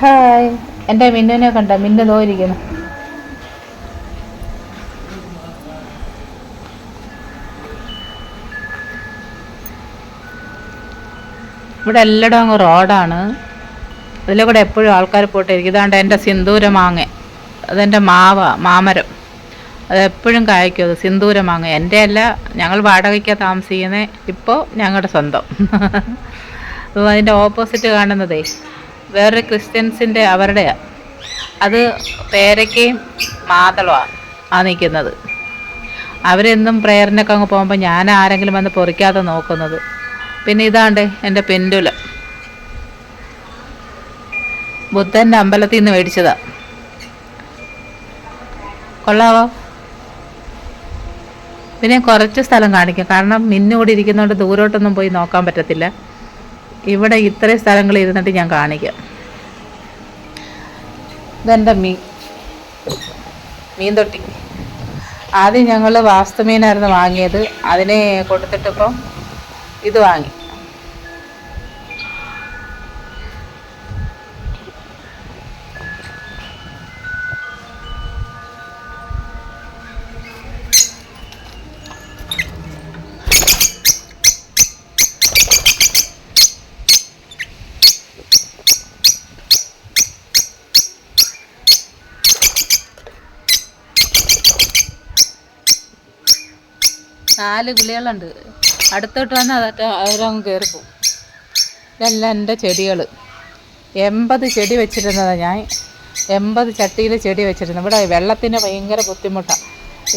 Hi. എന്റെ മിന്നനെ കണ്ട മിന്ന തോരിക്കുന്നു ഇവിടെ എല്ലായിടും അങ്ങ് റോഡാണ്. അതിലെ കൂടെ എപ്പോഴും ആൾക്കാർ പോയിട്ടിരിക്കും ഇതാണ്ട് എന്റെ സിന്ദൂര മാങ്ങ. അതെന്റെ മാവ മാമരം. അത് എപ്പോഴും കായ്ക്കും അത് സിന്ദൂര മാങ്ങ. എന്റെ അല്ല ഞങ്ങൾ വാടകയ്ക്കാണ് താമസിക്കുന്നത് ഇപ്പോൾ ഞങ്ങളുടെ സ്വന്തം. അതിന്റെ ഓപ്പോസിറ്റ് കാണുന്നതേ വേറൊരു ക്രിസ്ത്യൻസിന്റെ അവരുടെ അത് പേരയ്ക്കയും മാതളമാണ് ആ നിൽക്കുന്നത്. അവരെന്നും പ്രേയറിനൊക്കെ അങ്ങ് പോകുമ്പോൾ ഞാൻ ആരെങ്കിലും വന്ന് പൊറിക്കാതെ നോക്കുന്നത്. പിന്നെ ഇതാണ്ട് എന്റെ പെൻഡുല ബുദ്ധന്റെ അമ്പലത്തിൽ നിന്ന് മേടിച്ചതാ. കൊള്ളാവോ? പിന്നെ കുറച്ച് സ്ഥലം കാണിക്കാം. കാരണം മിന്നുകൂടി ഇരിക്കുന്നതുകൊണ്ട് ദൂരോട്ടൊന്നും പോയി നോക്കാൻ പറ്റത്തില്ല. ഇവിടെ ഇത്രയും സ്ഥലങ്ങൾ ഇരുന്നിട്ട് ഞാൻ കാണിക്കാം. ഇതെന്റെ മീൻ. മീൻ തൊട്ടി ആദ്യം ഞങ്ങൾ വാസ്തുമീനായിരുന്നു വാങ്ങിയത്. അതിനെ കൊടുത്തിട്ടിപ്പം ഇത് വാങ്ങി. നാല് കിളികളുണ്ട് അടുത്തോട്ട് വന്നാൽ അതൊക്കെ അവരങ്ങ് കയറിപ്പോവും ഇതെല്ലാം എന്റെ ചെടികൾ എൺപത് ചെടി വെച്ചിരുന്നതാണ് ഞാൻ. എൺപത് ചട്ടിയിൽ ചെടി വെച്ചിരുന്നത്. ഇവിടെ വെള്ളത്തിന് ഭയങ്കര ബുദ്ധിമുട്ടാണ്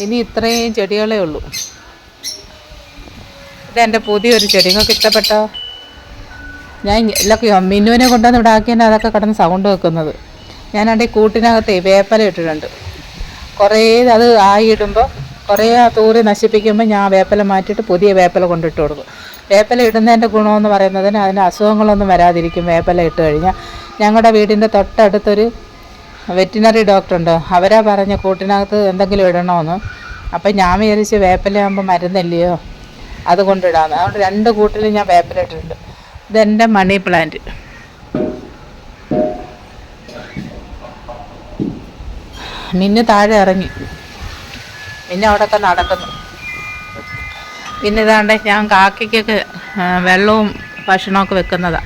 ഇനി ഇത്രയും ചെടികളേ ഉള്ളൂ. ഇതെന്റെ പുതിയൊരു ചെടി. നിങ്ങൾക്ക് ഇഷ്ടപ്പെട്ടോ? ഞാൻ ഇല്ലൊക്കെ മിന്നുവിനെ കൊണ്ടുവന്ന് ഇവിടെ ആക്കിയാൽ അതൊക്കെ കിടന്ന് സൗണ്ട് വെക്കുന്നത്. ഞാനാണ്ട് ഈ കൂട്ടിനകത്തെ വേപ്പല ഇട്ടിട്ടുണ്ട്. കുറേ അത് ആയിടുമ്പോൾ കുറേ തൂറി നശിപ്പിക്കുമ്പോൾ ഞാൻ വേപ്പില വേപ്പല മാറ്റിയിട്ട് പുതിയ വേപ്പല കൊണ്ടിട്ട് കൊടുക്കും. വേപ്പല ഇടുന്നതിന്റെ ഗുണമെന്ന് പറയുന്നതിന് അതിന് അസുഖങ്ങളൊന്നും വരാതിരിക്കും വേപ്പല ഇട്ട് കഴിഞ്ഞാൽ ഞങ്ങളുടെ വീടിന്റെ തൊട്ടടുത്തൊരു വെറ്റിനറി ഡോക്ടറുണ്ട്. അവരാ പറഞ്ഞ കൂട്ടിനകത്ത് എന്തെങ്കിലും ഇടണമെന്ന് അപ്പം ഞാൻ വിചാരിച്ച് വേപ്പലയാകുമ്പോൾ മരുന്നില്ലയോ? അത് കൊണ്ടിടാന്ന്. അതുകൊണ്ട് രണ്ട് കൂട്ടിൽ ഞാൻ വേപ്പല ഇട്ടിട്ടുണ്ട്. ഇതെന്റെ മണി പ്ലാന്റ്. മിന്നു താഴെ ഇറങ്ങി. പിന്നെ അവിടെയൊക്കെ നടക്കുന്നു. പിന്നെ ഇതാണ്ട് ഞാൻ കാക്കയ്ക്കൊക്കെ വെള്ളവും ഭക്ഷണമൊക്കെ വെക്കുന്നതാ.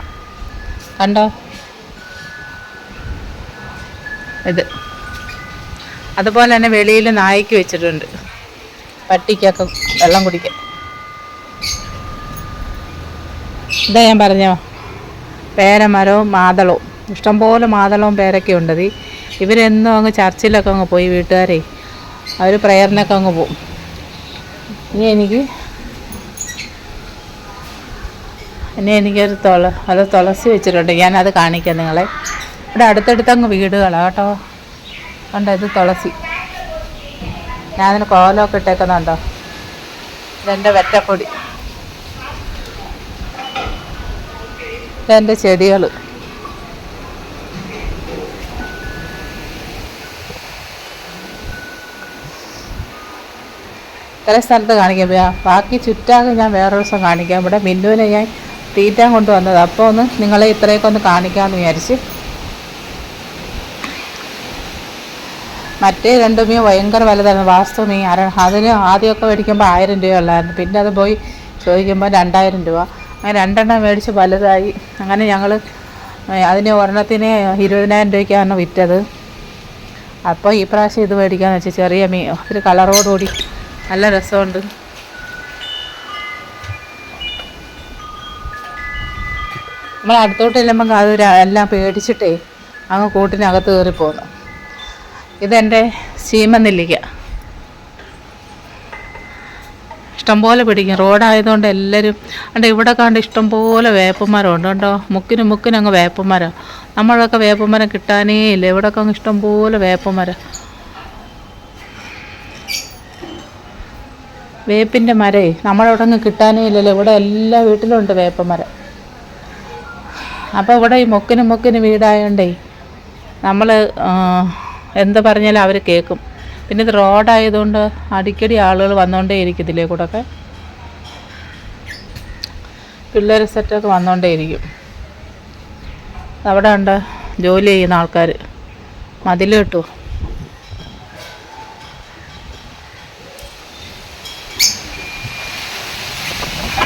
കണ്ടോ? ഇത്. അതുപോലെ തന്നെ വെളിയിൽ നായ്ക്ക് വെച്ചിട്ടുണ്ട്. പട്ടിക്കൊക്കെ വെള്ളം കുടിക്കാൻ. ഇതാ ഞാൻ പറഞ്ഞോ പേരമരവും മാതളവും. ഇഷ്ടംപോലെ മാതളവും പേരൊക്കെ ഉണ്ടത്. ഇവരെന്നും അങ്ങ് ചർച്ചിലൊക്കെ അങ്ങ് പോയി വീട്ടുകാരെ അവർ പ്രയറിനൊക്കെ അങ്ങ് പോവും. ഇനി എനിക്ക് ഇനി എനിക്കൊരു തുള അത് തുളസി വെച്ചിട്ടുണ്ട്. ഞാനത് കാണിക്കാം നിങ്ങളെ. ഇവിടെ അടുത്തടുത്ത് അങ്ങ് വീടുകളാണ് കേട്ടോ. കണ്ടോ ഇത് തുളസി. ഞാനതിന് കോലമൊക്കെ ഇട്ടേക്കുന്നുണ്ടോ? ഇതെന്റെ വെറ്റപ്പൊടി. ഇതെന്റെ ചെടികൾ ചില സ്ഥലത്ത് കാണിക്കാം. ബാക്കി ചുറ്റാകെ ഞാൻ വേറെ ദിവസം കാണിക്കാം. ഇവിടെ മിന്നുവിനെ ഞാൻ തീറ്റാൻ കൊണ്ടുവന്നത് അപ്പോൾ ഒന്ന് നിങ്ങളെ ഇത്രയൊക്കെ ഒന്ന് കാണിക്കാമെന്ന് വിചാരിച്ച്. മറ്റേ രണ്ട് മീൻ ഭയങ്കര വലുതായിരുന്നു. വാസ്തു മീൻ അര അതിന് ആദ്യമൊക്കെ മേടിക്കുമ്പോൾ ആയിരം രൂപ ഉള്ളായിരുന്നു. പിന്നെ അത് പോയി ചോദിക്കുമ്പോൾ രണ്ടായിരം രൂപ. അങ്ങനെ രണ്ടെണ്ണം മേടിച്ച് വലുതായി. അങ്ങനെ ഞങ്ങൾ അതിന് ഒരെണ്ണത്തിന് ഇരുപതിനായിരം രൂപയ്ക്കാണ് വിറ്റത്. അപ്പോൾ ഈ പ്രാവശ്യം ഇത് മേടിക്കാമെന്ന് വെച്ചാൽ ചെറിയ മീൻ ഒരു കളറോടുകൂടി നല്ല രസമുണ്ട്. നമ്മൾ അടുത്തോട്ട് ചെല്ലുമ്പോൾ അത് എല്ലാം പേടിച്ചിട്ടേ അങ്ങ് കൂട്ടിനകത്ത് കയറി പോകുന്നു ഇതെന്റെ ചീമനെല്ലിക്ക ഇഷ്ടംപോലെ പിടിക്കും. റോഡായതുകൊണ്ട് എല്ലാവരും കണ്ട് ഇവിടെ കണ്ട് ഇഷ്ടംപോലെ വേപ്പന്മാരുണ്ട്. കേട്ടോ മുക്കിന് മുക്കിന് അങ്ങ് വേപ്പന്മാരാണ് നമ്മളൊക്കെ വേപ്പന്മരം കിട്ടാനേ ഇല്ല. ഇവിടെയൊക്കെ അങ്ങ് ഇഷ്ടംപോലെ വേപ്പന്മരം. വേപ്പിന്റെ മരേ. നമ്മളവിടെ ഒന്നും കിട്ടാനേ ഇല്ലല്ലോ. ഇവിടെ എല്ലാ വീട്ടിലും ഉണ്ട് വേപ്പ മരം അപ്പോൾ ഇവിടെ ഈ മൊക്കിന് മൊക്കിന് വീടായോണ്ടേ നമ്മൾ എന്ത് പറഞ്ഞാലും അവർ കേൾക്കും പിന്നെ ഇത് റോഡായതുകൊണ്ട് അടിക്കടി ആളുകൾ വന്നുകൊണ്ടേ ഇരിക്കും ഇതിലേ ഒക്കെ പിള്ളേർ സെറ്റൊക്കെ വന്നുകൊണ്ടേ ഇരിക്കും. അവിടെ ഉണ്ട് ജോലി ചെയ്യുന്ന ആൾക്കാർ മതിൽ കിട്ടു.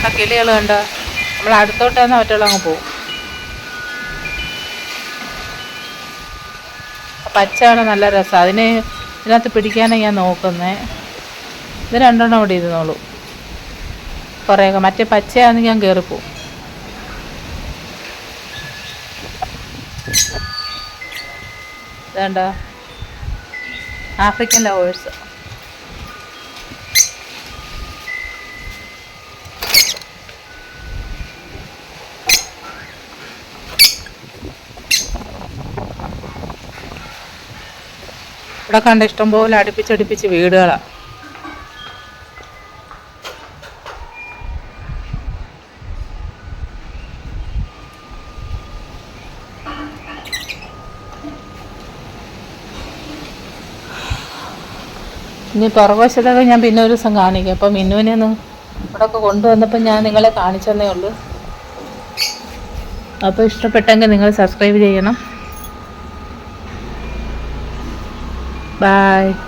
കണ്ട കിളികൾ കണ്ട നമ്മൾ അടുത്തോട്ട് തന്നെ മറ്റുള്ള അങ്ങ് പോകും പച്ചയാണ് നല്ല രസം. അതിനെ ഇതിനകത്ത് പിടിക്കാനാണ് ഞാൻ നോക്കുന്നത് ഇത് രണ്ടെണ്ണം കൂടി ഇരുന്നോളൂ. കുറേയൊക്കെ. മറ്റേ പച്ചയാണെങ്കിൽ ഞാൻ കയറിപ്പോവും വേണ്ട ആഫ്രിക്കൻ ലവേഴ്സ്. ഇവിടെ കണ്ട ഇഷ്ടം പോലെ അടുപ്പിച്ചടുപ്പിച്ച് വീടുകളാണ് ഇനി പുറകുവശത്തൊക്കെ ഞാൻ പിന്നെ ഒരു ദിവസം കാണിക്കാം. അപ്പം മിന്നുവിനെ ഒന്ന് ഇവിടെയൊക്കെ കൊണ്ടുവന്നപ്പോൾ ഞാൻ നിങ്ങളെ കാണിച്ചെന്നേ ഉള്ളൂ. അപ്പോൾ ഇഷ്ടപ്പെട്ടെങ്കിൽ നിങ്ങൾ സബ്സ്ക്രൈബ് ചെയ്യണം. Bye.